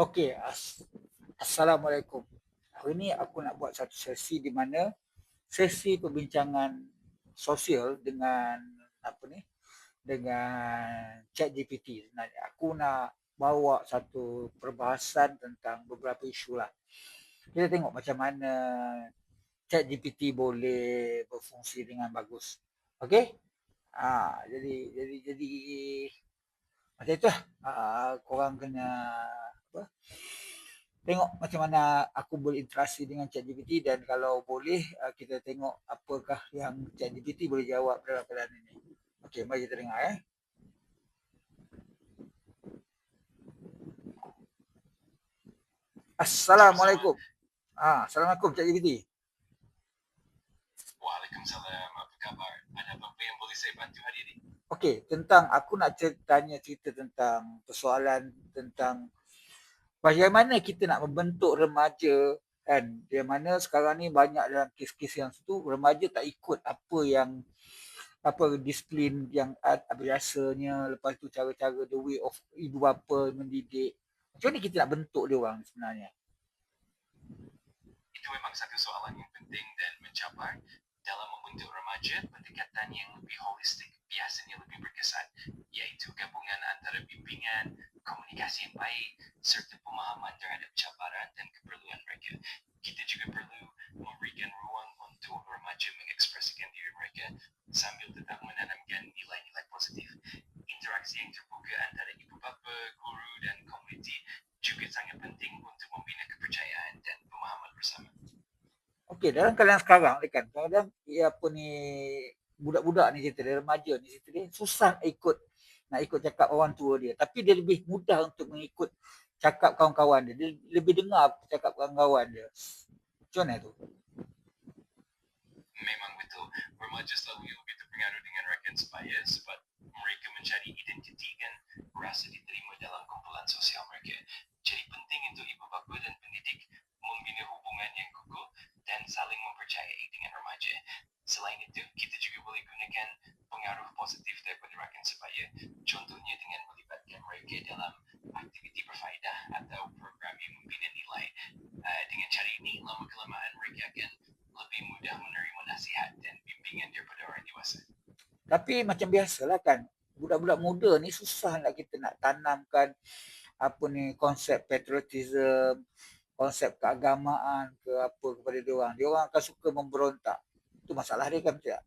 Okey, As- Assalamualaikum. Hari ini aku nak buat satu sesi di mana sesi perbincangan sosial dengan apa ni? Dengan ChatGPT sebenarnya. Aku nak bawa satu perbahasan tentang beberapa isu lah. Kita tengok macam mana ChatGPT boleh berfungsi dengan bagus. Okey? Ah, jadi jadi jadi macam itu lah. Ah, korang kena apa tengok macam mana aku boleh interaksi dengan ChatGPT dan kalau boleh uh, kita tengok apakah yang ChatGPT boleh jawab dalam keadaan ini. Okey, mari kita dengar eh. Assalamualaikum. Ah, Assalamualaikum ChatGPT. Waalaikumsalam. Apa khabar? Ada apa yang boleh saya bantu hari ini? Okey, tentang aku nak tanya cerita tentang persoalan tentang bagaimana kita nak membentuk remaja? Kan di mana sekarang ni banyak dalam kes-kes yang tu remaja tak ikut apa yang apa disiplin yang biasanya. Lepas tu cara-cara the way of ibu bapa mendidik. Macam mana kita nak bentuk dia orang sebenarnya? Itu memang satu soalan yang penting dan mencabar dalam membentuk remaja pendekatan yang lebih holistik biasanya lebih berkesan iaitu gabungan antara bimbingan komunikasi yang baik serta pemahaman terhadap cabaran dan keperluan mereka. Kita juga perlu memberikan ruang untuk remaja mengekspresikan diri mereka sambil tetap menanamkan nilai-nilai positif. Interaksi yang terbuka antara ibu bapa, guru dan komuniti juga sangat penting untuk membina kepercayaan dan pemahaman bersama. Okey, dalam keadaan sekarang kan, kadang-kadang ya apa ni budak-budak ni cerita dia, remaja ni cerita dia susah ikut nak ikut cakap orang tua dia. Tapi dia lebih mudah untuk mengikut cakap kawan-kawan dia. Dia lebih dengar cakap kawan-kawan dia. Macam mana tu? Memang betul. Remaja selalu lebih terpengaruh dengan rakan sebaya sebab mereka mencari identiti dan rasa diterima dalam kumpulan sosial mereka. Jadi penting untuk ibu bapa dan pendidik membina hubungan yang kukuh dan saling mempercayai dengan remaja selain itu kita juga boleh gunakan pengaruh positif daripada rakan sebaya. Contohnya dengan melibatkan mereka dalam aktiviti berfaedah atau program yang membina nilai. Uh, dengan cara ini, lama kelamaan mereka akan lebih mudah menerima nasihat dan bimbingan daripada orang dewasa. Tapi macam biasalah kan, budak-budak muda ni susah nak kita nak tanamkan apa ni konsep patriotism, konsep keagamaan ke apa kepada dia orang. Dia orang akan suka memberontak. Itu masalah dia kan tak?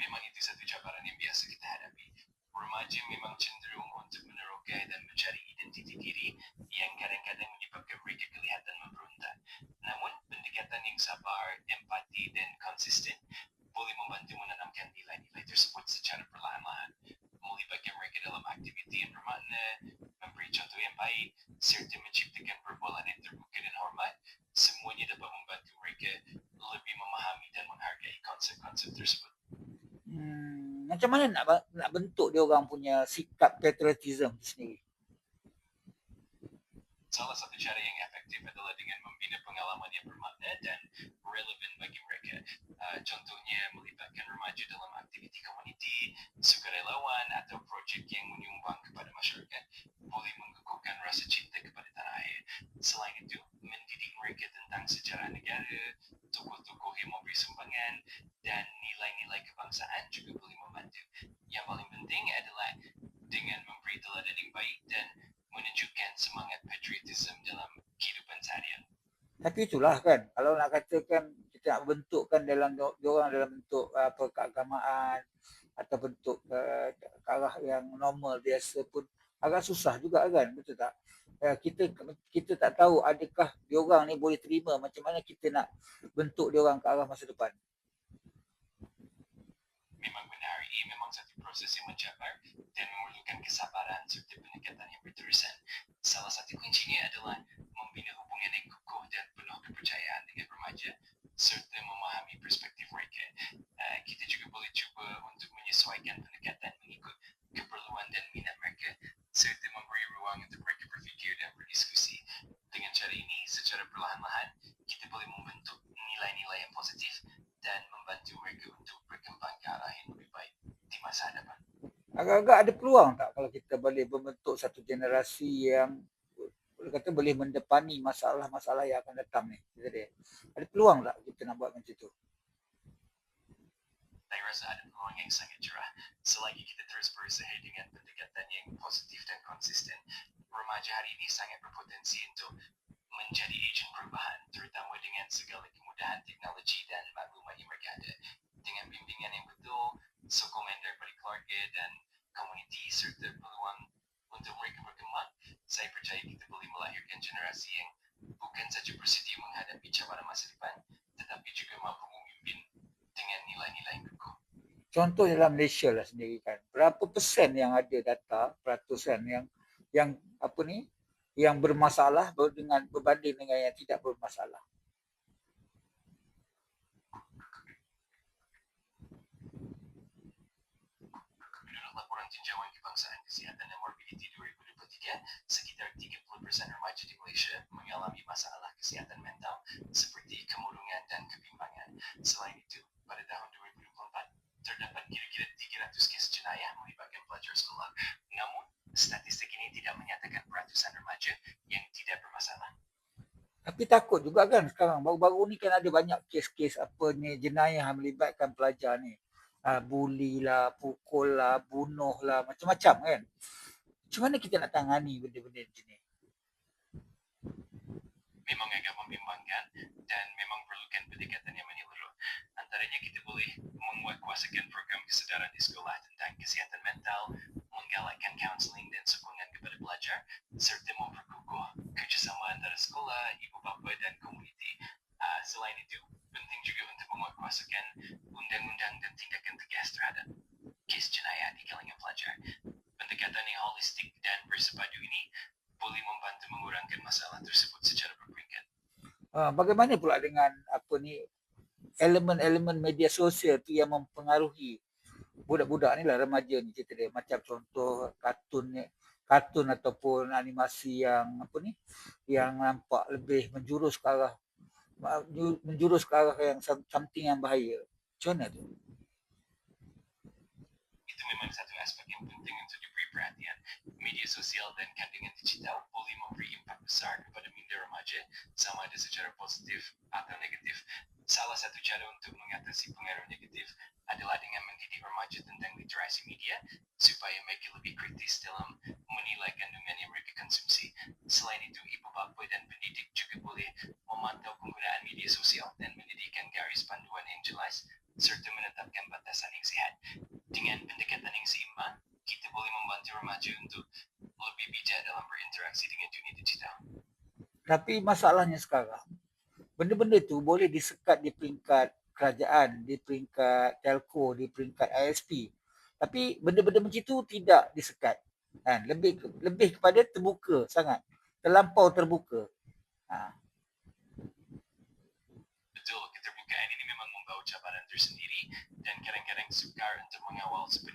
memang itu satu cabaran yang biasa kita hadapi. Remaja memang cenderung untuk menerokai dan mencari identiti diri yang kadang-kadang menyebabkan mereka kelihatan memberontak. Namun, pendekatan yang sabar, empati dan konsisten boleh membantu menanamkan nilai-nilai tersebut secara perlahan-lahan. Melibatkan mereka dalam aktiviti yang bermakna, memberi contoh yang baik, serta menciptakan perbualan yang terbuka dan hormat, semuanya dapat membantu mereka lebih memahami dan menghargai konsep-konsep tersebut hmm, macam mana nak nak bentuk dia orang punya sikap patriotism sendiri? Salah satu cara yang efektif adalah dengan membina pengalaman yang bermakna dan relevan bagi mereka. Uh, contohnya melibatkan remaja dalam aktiviti komuniti, sukarelawan atau projek yang menyumbang kepada masyarakat boleh mengukuhkan rasa cinta kepada tanah air. Selain itu, mendidik mereka tentang sejarah negara, tokoh-tokoh yang memberi sumbangan dan nilai-nilai kebangsaan juga boleh membantu. Yang paling penting adalah dengan memberi teladan yang baik dan menunjukkan semangat patriotism dalam kehidupan seharian. Tapi itulah kan, kalau nak katakan kita nak bentukkan dalam orang dalam bentuk apa keagamaan atau bentuk uh, arah yang normal biasa pun agak susah juga kan, betul tak? Uh, kita kita tak tahu adakah diorang ni boleh terima macam mana kita nak bentuk diorang ke arah masa depan. Memang benar, ini memang satu proses yang mencabar dan memerlukan kesabaran serta pendekatan yang berterusan. Salah satu kuncinya adalah membina hubungan yang kukuh dan penuh kepercayaan dengan remaja serta memahami perspektif mereka. Uh, kita juga boleh cuba untuk menyesuaikan pendekatan mengikut keperluan dan minat mereka serta memberi ruang untuk mereka berfikir dan berdiskusi. Dengan cara ini, secara perlahan-lahan, kita boleh membentuk nilai-nilai yang positif dan membantu mereka untuk berkembang ke arah yang lebih baik di masa hadapan. agak-agak ada peluang tak kalau kita boleh membentuk satu generasi yang boleh kata boleh mendepani masalah-masalah yang akan datang ni. Jadi ada peluang tak kita nak buat macam tu? Saya rasa ada peluang yang sangat cerah selagi kita terus berusaha dengan pendekatan yang positif dan konsisten. Remaja hari ini sangat berpotensi untuk menjadi ejen perubahan terutama dengan segala kemudahan teknologi dan maklumat yang mereka ada. Dengan bimbingan yang betul, sokongan daripada keluarga dan komuniti serta peluang untuk mereka berkembang, saya percaya kita boleh melahirkan generasi yang bukan saja bersedia menghadapi cabaran masa depan tetapi juga mampu memimpin dengan nilai-nilai yang kukuh. Contoh dalam Malaysia lah sendiri kan. Berapa persen yang ada data, peratusan yang yang apa ni yang bermasalah dengan berbanding dengan yang tidak bermasalah. Menurut laporan tinjauan kebangsaan kesihatan dan morbiditi 2023, sekitar 30% remaja di Malaysia mengalami masalah kesihatan mental seperti kemurungan dan kebimbangan. Selain itu, pada tahun 2024, terdapat kira-kira 300 kes jenayah melibatkan pelajar sekolah. Namun, statistik ini tidak menyatakan peratusan remaja yang tidak bermasalah. Tapi takut juga kan sekarang baru-baru ni kan ada banyak kes-kes apa ni jenayah yang melibatkan pelajar ni. Uh, bully lah, pukul lah, bunuh lah, macam-macam kan. Macam mana kita nak tangani benda-benda macam ni? Memang agak membimbangkan dan memang perlukan pendekatan yang menyeluruh. Antaranya kita boleh menguatkuasakan program kesedaran di sekolah tentang kesihatan mental, menggalakkan kaunseling dan sokongan kepada pelajar serta memperkukuh kerjasama antara sekolah, ibu bapa dan komuniti. Uh, selain itu, penting juga untuk menguatkuasakan undang-undang dan tindakan tegas terhadap kes jenayah di kalangan pelajar. Pendekatan yang holistik dan bersepadu ini boleh membantu mengurangkan masalah tersebut secara berperingkat. Uh, bagaimana pula dengan apa ni elemen-elemen media sosial tu yang mempengaruhi budak-budak ni lah remaja ni cerita dia macam contoh kartun ni kartun ataupun animasi yang apa ni yang nampak lebih menjurus ke arah menjurus ke arah yang something yang bahaya. Macam mana tu? Itu memang satu aspek yang penting untuk diberi perhatian. Media sosial dan kandungan digital boleh memberi impak besar kepada minda remaja sama ada secara positif atau negatif. Salah satu cara untuk mengatasi pengaruh negatif adalah dengan mendidik remaja tentang literasi media supaya mereka lebih kritis dalam menilai kandungan yang mereka konsumsi. Selain itu, ibu bapa dan pendidik juga boleh memantau penggunaan media sosial dan mendirikan garis panduan yang jelas serta menetapkan batasan yang sihat. Dengan pendekatan yang seimbang, kita boleh membantu remaja untuk lebih bijak dalam berinteraksi dengan dunia digital. Tapi masalahnya sekarang, benda-benda tu boleh disekat di peringkat kerajaan, di peringkat telco, di peringkat ISP. Tapi benda-benda macam itu tidak disekat. Kan? Lebih lebih kepada terbuka sangat. Terlampau terbuka. Ha. Betul, keterbukaan ini memang membawa cabaran tersendiri dan kadang-kadang sukar untuk mengawal sepenuhnya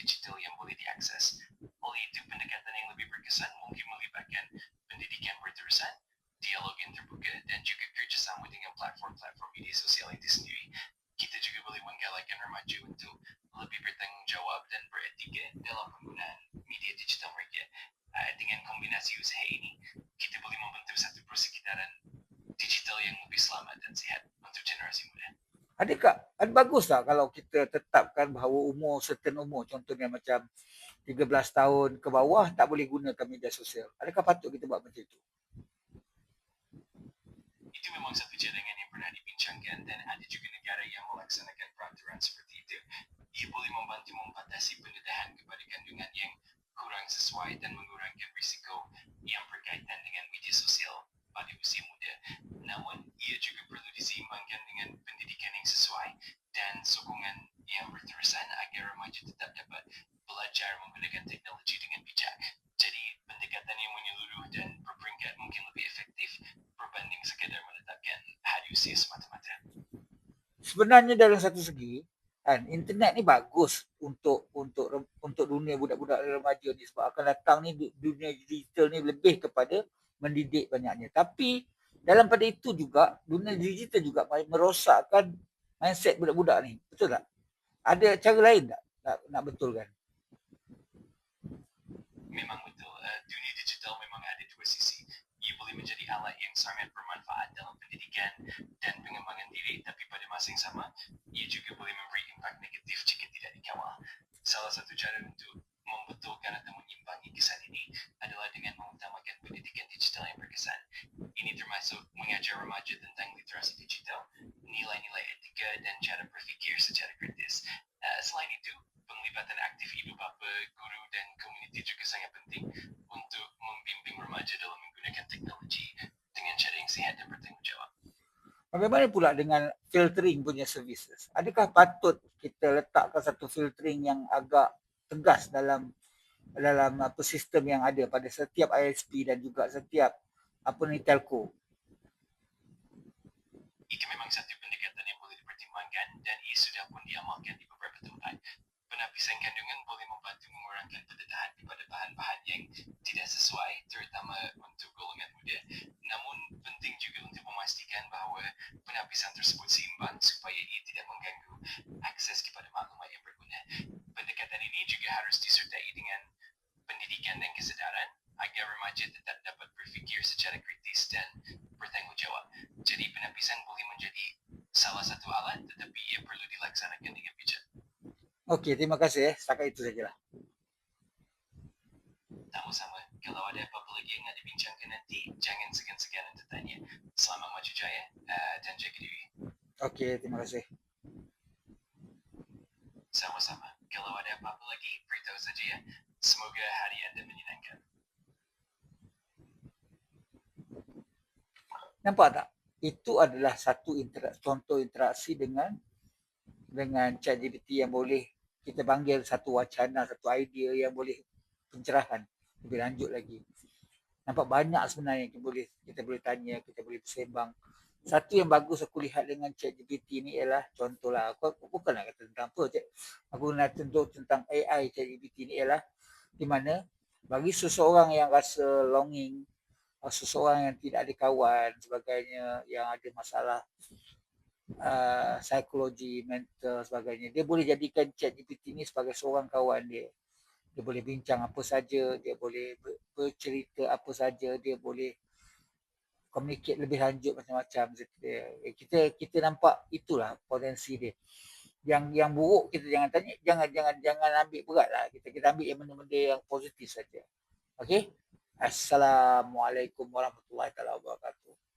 kandungan digital yang boleh diakses. Oleh itu, pendekatan yang lebih berkesan mungkin melibatkan pendidikan berterusan, dialog yang terbuka dan juga kerjasama dengan platform-platform media sosial itu sendiri. Kita juga boleh menggalakkan remaja untuk lebih bertanggungjawab dan beretika dalam penggunaan media digital mereka. Uh, dengan kombinasi usaha ini, kita boleh membentuk satu persekitaran digital yang lebih selamat dan sihat untuk generasi muda. Adakah ada bagus tak kalau kita tetapkan bahawa umur certain umur contohnya macam 13 tahun ke bawah tak boleh gunakan media sosial. Adakah patut kita buat macam itu? Itu memang satu cadangan yang pernah dibincangkan dan ada juga negara yang melaksanakan peraturan seperti itu. Ia boleh membantu membatasi pendedahan kepada kandungan yang kurang sesuai dan mengurangkan risiko yang berkaitan dengan media sosial pada usia muda. Namun, ia juga perlu diseimbangkan dengan pendidikan yang sesuai dan sokongan yang berterusan agar remaja tetap dapat belajar menggunakan teknologi dengan bijak. Jadi, pendekatan yang menyeluruh dan berperingkat mungkin lebih efektif berbanding sekadar menetapkan had usia semata-mata. Sebenarnya dalam satu segi, kan internet ni bagus untuk untuk untuk dunia budak-budak remaja ni sebab akan datang ni dunia digital ni lebih kepada mendidik banyaknya. Tapi dalam pada itu juga dunia digital juga merosakkan mindset budak-budak ni. Betul tak? Ada cara lain tak nak, nak betulkan. Memang betul. Uh, dunia digital memang ada dua sisi. Ia boleh menjadi alat yang sangat bermanfaat dalam pendidikan dan pengembangan diri tapi pada masa yang sama, ia juga boleh memberi impak negatif jika tidak dikawal. Salah satu cara untuk membetulkan atau mengimbangi kesan ini adalah dengan mengutamakan pendidikan digital yang berkesan. Ini termasuk mengajar remaja tentang literasi digital, nilai-nilai etika dan cara berfikir secara kritis. Uh, selain itu, penglibatan aktif ibu bapa, guru dan komuniti juga sangat penting untuk membimbing remaja dalam menggunakan teknologi dengan cara yang sihat dan bertanggungjawab. Bagaimana pula dengan filtering punya services? Adakah patut kita letakkan satu filtering yang agak tegas dalam dalam apa sistem yang ada pada setiap ISP dan juga setiap apa ni telco? Itu memang satu pendekatan yang boleh dipertimbangkan dan ia sudah pun diamalkan di. Penapisan kandungan boleh membantu mengurangkan pendedahan kepada bahan-bahan yang tidak sesuai terutama untuk golongan muda. Namun penting juga untuk memastikan bahawa penapisan tersebut seimbang supaya ia tidak mengganggu akses kepada maklumat yang berguna. Pendekatan ini juga harus disertai dengan pendidikan dan kesedaran agar remaja tetap dapat berfikir secara kritis dan bertanggungjawab. Jadi penapisan boleh menjadi salah satu alat tetapi ia perlu dilaksanakan dengan bijak. Okey, terima kasih eh. Setakat itu sajalah. Sama-sama. Kalau ada apa-apa lagi yang nak dibincangkan nanti, jangan segan-segan untuk tanya. Selamat maju jaya uh, dan jaga diri. Okey, terima kasih. Sama-sama. Kalau ada apa-apa lagi, beritahu saja ya. Semoga hari anda menyenangkan. Nampak tak? Itu adalah satu interak, contoh interaksi dengan dengan ChatGPT yang boleh kita panggil satu wacana, satu idea yang boleh pencerahan lebih lanjut lagi. Nampak banyak sebenarnya kita boleh kita boleh tanya, kita boleh bersembang. Satu yang bagus aku lihat dengan ChatGPT ni ialah contohlah aku, aku bukan nak kata tentang apa cik. Aku nak tentu tentang AI ChatGPT ni ialah di mana bagi seseorang yang rasa longing, seseorang yang tidak ada kawan sebagainya, yang ada masalah uh, psikologi, mental sebagainya. Dia boleh jadikan ChatGPT ni sebagai seorang kawan dia. Dia boleh bincang apa saja, dia boleh ber- bercerita apa saja, dia boleh communicate lebih lanjut macam-macam Kita kita nampak itulah potensi dia. Yang yang buruk kita jangan tanya, jangan jangan jangan ambil berat lah. Kita kita ambil yang benda-benda yang positif saja. Okey? Assalamualaikum warahmatullahi wabarakatuh.